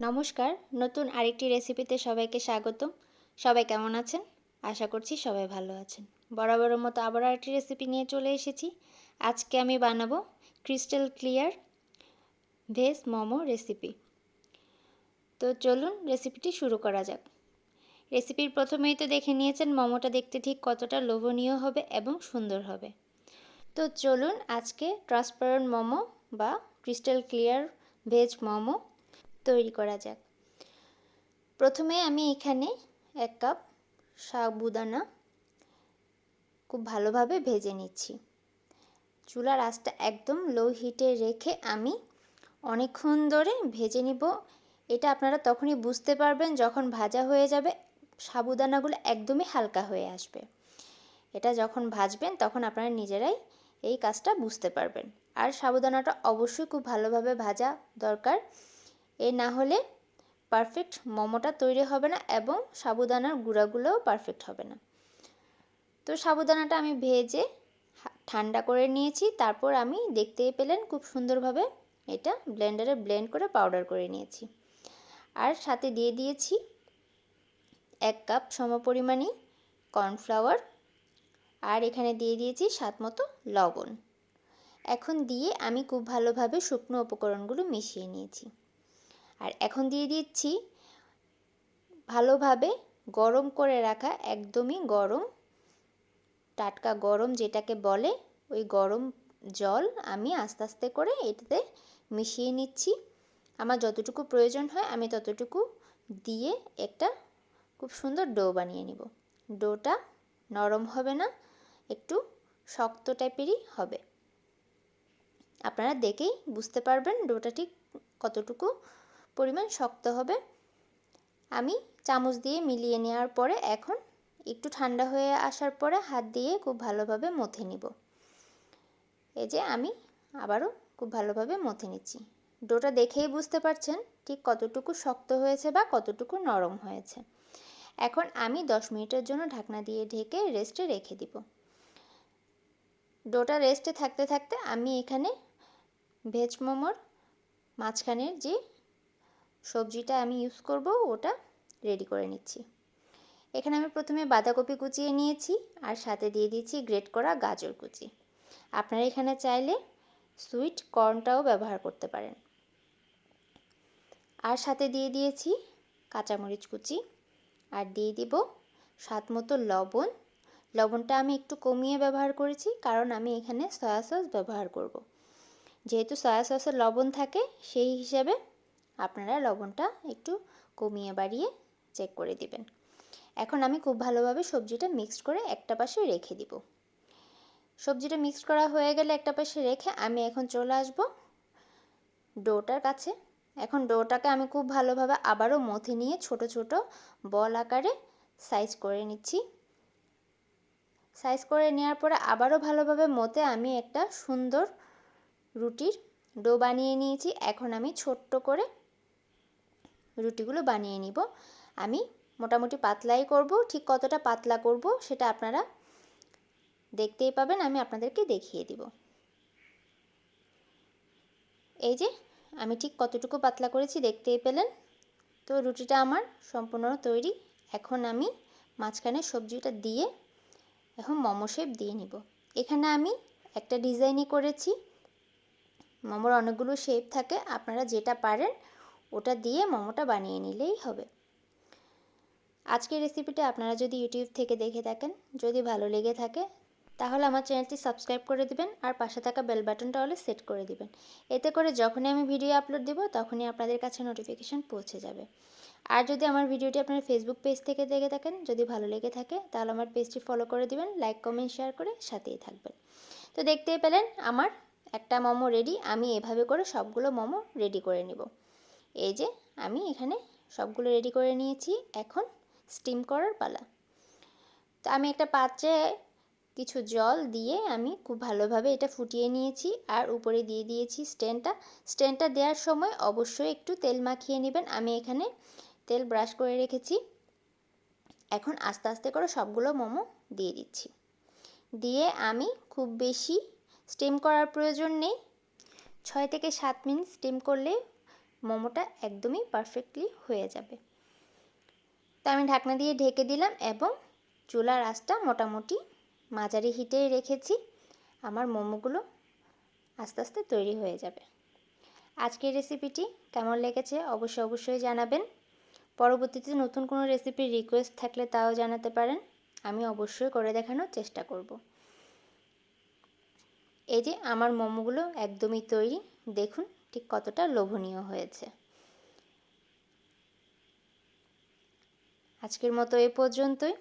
নমস্কার, নতুন আরেকটি রেসিপিতে সবাইকে স্বাগত সবাই কেমন আছেন? আশা করছি সবাই ভালো আছেন। বরাবরের মতো আবার আরেকটি রেসিপি নিয়ে চলে এসেছি। আজকে আমি বানাবো crystal clear veg momo recipe. তো চলুন রেসিপিটি শুরু করা যাক। রেসিপির প্রথমেই তো দেখে নিয়েছেন মোমোটা দেখতে ঠিক কতটা লোভনীয় হবে এবং সুন্দর হবে। তো চলুন আজকে ট্রান্সপারেন্ট মোমো বা ক্রিস্টাল ক্লিয়ার ভেজ মোমো তৈরি করা যাক। প্রথমে আমি এখানে এক কাপ সাবুদানা খুব ভালোভাবে ভেজে নিচ্ছি। চুলার আঁচটা একদম লো হিটে রেখে আমি অনেকক্ষণ ধরে ভেজে নিব। এটা আপনারা তখনই বুঝতে পারবেন যখন ভাজা হয়ে যাবে, সাবুদানাগুলো একদমই হালকা হয়ে আসবে। এটা যখন ভাজবেন তখন আপনারা নিজেরাই এই কাজটা বুঝতে পারবেন। আর সাবুদানাটা অবশ্যই খুব ভালোভাবে ভাজা দরকার। এ না হলে পারফেক্ট মোমোটা তৈরি হবে না এবং সাবুদানার গুঁড়াগুলোও পারফেক্ট হবে না। তো সাবুদানাটা আমি ভেজে ঠান্ডা করে নিয়েছি। তারপর আমি দেখতেই পেলেন খুব সুন্দরভাবে এটা ব্লেন্ডারে ব্লেন্ড করে পাউডার করে নিয়েছি। আর সাথে দিয়ে দিয়েছি এক কাপ সমপরিমাণই কর্নফ্লাওয়ার আর এখানে দিয়ে দিয়েছি স্বাদ মতো লবণ। এখন দিয়ে আমি খুব ভালোভাবে শুকনো উপকরণগুলো মিশিয়ে নিয়েছি। আর এখন দিয়ে দিচ্ছি ভালোভাবে গরম করে রাখা একদমই গরম, টাটকা গরম যেটাকে বলে, ওই গরম জল আমি আস্তে আস্তে করে এটাতে মিশিয়ে নিচ্ছি। আমার যতটুকু প্রয়োজন হয় আমি ততটুকু দিয়ে একটা খুব সুন্দর ডো বানিয়ে নিব। ডোটা নরম হবে না, একটু শক্ত টাইপেরই হবে। আপনারা দেখেই বুঝতে পারবেন ডোটা ঠিক কতটুকু পরিমাণ শক্ত হবে। আমি চামচ দিয়ে মিলিয়ে নেওয়ার পরে এখন একটু ঠান্ডা হয়ে আসার পরে হাত দিয়ে খুব ভালোভাবে মথে নিব। এই যে আমি আবারও খুব ভালোভাবে মথে নিচ্ছি। ডোটা দেখেই বুঝতে পারছেন ঠিক কতটুকু শক্ত হয়েছে বা কতটুকু নরম হয়েছে। এখন আমি দশ মিনিটের জন্য ঢাকনা দিয়ে ঢেকে রেস্টে রেখে দিব। ডোটা রেস্টে থাকতে থাকতে আমি এখানে ভেজ মোমোর মাঝখানের যে সবজিটা আমি ইউজ করব, ওটা রেডি করে নিচ্ছি। এখানে আমি প্রথমে বাঁধাকপি কুচিয়ে নিয়েছি, আর সাথে দিয়ে দিচ্ছি গ্রেট করা গাজর কুচি। আপনারা এখানে চাইলে সুইট কর্নটাও ব্যবহার করতে পারেন। আর সাথে দিয়ে দিয়েছি কাঁচামরিচ কুচি, আর দিয়ে দিব স্বাদ মতো লবণ। লবণটা আমি একটু কমিয়ে ব্যবহার করেছি, কারণ আমি এখানে সয়া সস ব্যবহার করব। যেহেতু সয়া সসের লবণ থাকে, সেই হিসাবে আপনারা লবণটা একটু কমিয়ে বাড়িয়ে চেক করে দিবেন। এখন আমি খুব ভালোভাবে সবজিটা মিক্সড করে একটা পাশে রেখে দিব। সবজিটা মিক্সড করা হয়ে গেলে একটা পাশে রেখে আমি এখন চলে আসব ডোটার কাছে। এখন ডোটাকে আমি খুব ভালোভাবে আবারও মথে নিয়ে ছোট ছোট বল আকারে সাইজ করে নিচ্ছি। সাইজ করে নেওয়ার পরে আবারও ভালোভাবে মতে আমি একটা সুন্দর রুটির ডো বানিয়ে নিয়েছি। এখন আমি ছোট্ট করে রুটিগুলো বানিয়ে নিব। আমি মোটামুটি পাতলাই করব, ঠিক কতটা পাতলা করব সেটা আপনারা দেখতেই পাবেন, আমি আপনাদেরকে দেখিয়ে দিব। এই যে, আমি ঠিক কতটুকু পাতলা করেছি দেখতেই পেলেন। তো রুটিটা আমার সম্পূর্ণ তৈরি। এখন আমি মাঝখানে সবজিটা দিয়ে এখন মোমো শেপ দিয়ে নিব। এখানে আমি একটা ডিজাইনই করেছি। মোমোর অনেকগুলো শেপ থাকে, আপনারা যেটা পারেন ওটা দিয়ে মোমোটা বানিয়ে নিলেই হবে। আজকের রেসিপিটা আপনারা যদি ইউটিউব থেকে দেখে থাকেন, যদি ভালো লেগে থাকে, তাহলে আমার চ্যানেলটি সাবস্ক্রাইব করে দিবেন আর পাশে থাকা বেল বাটনটা হলে সেট করে দিবেন। এতে করে যখনই আমি ভিডিও আপলোড দিব, তখনই আপনাদের কাছে নোটিফিকেশান পৌঁছে যাবে। আর যদি আমার ভিডিওটি আপনার ফেসবুক পেজ থেকে দেখে থাকেন, যদি ভালো লেগে থাকে, তাহলে আমার পেজটি ফলো করে দিবেন লাইক কমেন্ট শেয়ার করে সাথেই থাকবেন। তো দেখতেই পেলেন, আমার একটা মোমো রেডি আমি এভাবে করে সবগুলো মোমো রেডি করে নিব। এই যে আমি এখানে সবগুলো রেডি করে নিয়েছি। এখন স্টিম করার পালা। তো আমি একটা পাত্রে কিছু জল দিয়ে আমি খুব ভালোভাবে এটা ফুটিয়ে নিয়েছি আর উপরে দিয়ে দিয়েছি স্ট্যান্ডটা। স্ট্যান্ডটা দেওয়ার সময় অবশ্যই একটু তেল মাখিয়ে নেবেন। আমি এখানে তেল ব্রাশ করে রেখেছি। এখন আস্তে আস্তে করে সবগুলো মোমো দিয়ে দিচ্ছি। দিয়ে আমি খুব বেশি স্টিম করার প্রয়োজন নেই। ছয় থেকে সাত মিনিট স্টিম করলে মোমোটা একদমই পারফেক্টলি হয়ে যাবে। তো আমি ঢাকনা দিয়ে ঢেকে দিলাম এবং চুলার আঁচটা মোটামুটি মাঝারি হিটেই রেখেছি। আমার মোমোগুলো আস্তে আস্তে তৈরি হয়ে যাবে। আজকের রেসিপিটি কেমন লেগেছে অবশ্যই অবশ্যই জানাবেন। পরবর্তীতে নতুন কোনো রেসিপির রিকোয়েস্ট থাকলে তাও জানাতে পারেন। আমি অবশ্যই করে দেখানোর চেষ্টা করব। এই যে আমার মোমোগুলো একদমই তৈরি। দেখুন ঠিক কতটা লোভনীয় হয়েছে। আজকের মতো এ পর্যন্তই।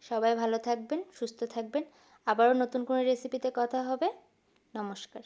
সবাই ভালো থাকবেন, সুস্থ থাকবেন। আবারও নতুন কোনো রেসিপিতে কথা হবে। নমস্কার।